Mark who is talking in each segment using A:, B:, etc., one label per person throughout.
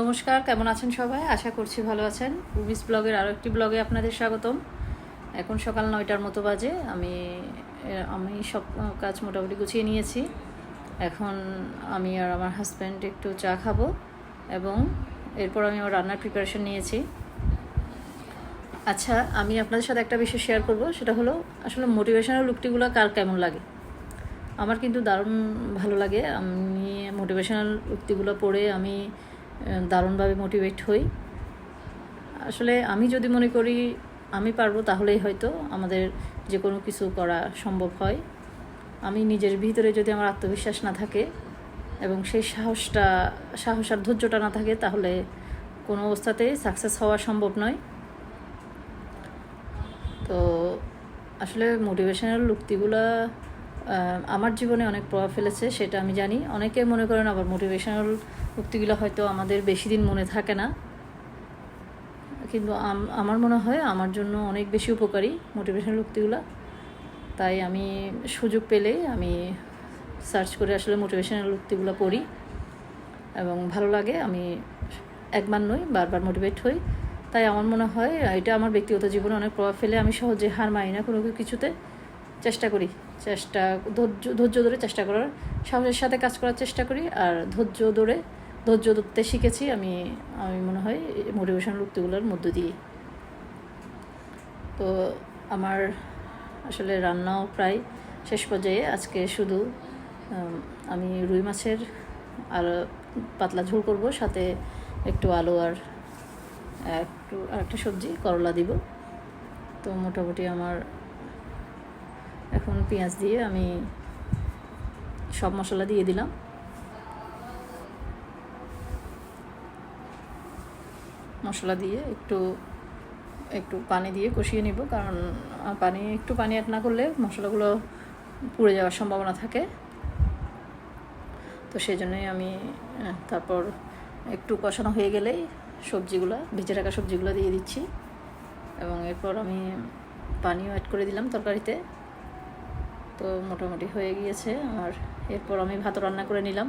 A: নমস্কার, কেমন আছেন সবাই? আশা করছি ভালো আছেন। উমিস ব্লগের আরও একটি ব্লগে আপনাদের স্বাগতম। এখন সকাল নয়টার মতো বাজে। আমি আমি সব কাজ মোটামুটি গুছিয়ে নিয়েছি। এখন আমি আর আমার হাজব্যান্ড একটু চা খাব এবং এরপর আমি আমার রান্নার প্রিপারেশন নিয়েছি। আচ্ছা আমি আপনাদের সাথে একটা বিষয় শেয়ার করব। সেটা হলো, আসলে মোটিভেশনাল লুকটিগুলো কার কেমন লাগে? আমার কিন্তু দারুণ ভালো লাগে। আমি মোটিভেশনাল উক্তিগুলো পড়ে আমি দারুণভাবে মোটিভেট হই। আসলে আমি যদি মনে করি আমি পারব তাহলেই হয়তো আমাদের যে কোনো কিছু করা সম্ভব হয়। আমি নিজের ভিতরে যদি আমার আত্মবিশ্বাস না থাকে এবং সেই সাহসটা সাহস আর ধৈর্যটা না থাকে তাহলে কোনো অবস্থাতেই সাকসেস হওয়া সম্ভব নয়। তো আসলে মোটিভেশনাল উক্তিগুলো আহ, আমার জীবনে অনেক প্রভাব ফেলেছে, সেটা আমি জানি। অনেকে মনে করেন আবার মোটিভেশনাল উক্তিগুলো হয়তো আমাদের বেশি দিন মনে থাকে না। কিন্তু আমার মনে হয় আমার জন্য অনেক বেশি উপকারী মোটিভেশনাল উক্তিগুলো। তাই আমি সুযোগ পেলে আমি সার্চ করে আসলে মোটিভেশনাল উক্তিগুলো পড়ি। এবং ভালো লাগে, আমি একবার নই, বারবার মোটিভেট হই। তাই আমার মনে হয়, এটা আমার ব্যক্তিগত জীবনে অনেক প্রভাব ফেলে, আমি সহজে হার মানি না কোনো কিছুতে। চেষ্টা করি, চেষ্টা, ধৈর্য ধৈর্য ধরে চেষ্টা করার। সাহসের সাথে কাজ করার চেষ্টা করি, আর ধৈর্য ধরে, ধৈর্য ধরতে শিখেছি আমি আমি মনে হয় মোটিভেশনাল উক্তিগুলোর মধ্য দিয়ে তো আমার আসলে রান্নাও প্রায় শেষ পর্যায়ে, আজকে শুধু আমি রুই মাছের আর পাতলা ঝোল করব, সাথে একটু আলু আর একটু আর একটা সবজি, করলা দিব। তো মোটামুটি আমার এখন পেঁয়াজ দিয়ে আমি সব মশলা দিয়ে দিলাম। মশলা দিয়ে একটু একটু পানি দিয়ে কষিয়ে নিব, কারণ পানি, একটু পানি অ্যাড না করলে মশলাগুলো পুড়ে যাওয়ার সম্ভাবনা থাকে। তো সেই জন্যই আমি তারপর একটু কষানো হয়ে গেলেই সবজিগুলো, ভিজে রাখা সবজিগুলো দিয়ে দিচ্ছি। এবং এরপর আমি পানিও অ্যাড করে দিলাম তরকারিতে। তো মোটামুটি হয়ে গিয়েছে। আর এরপর আমি ভাত রান্না করে নিলাম।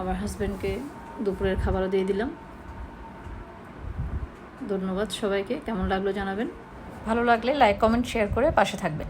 A: আমার হাজব্যান্ডকে দুপুরের খাবারও দিয়ে দিলাম। ধন্যবাদ সবাইকে। কেমন লাগল জানাবেন? ভালো লাগলে লাইক কমেন্ট শেয়ার করে পাশে থাকবেন।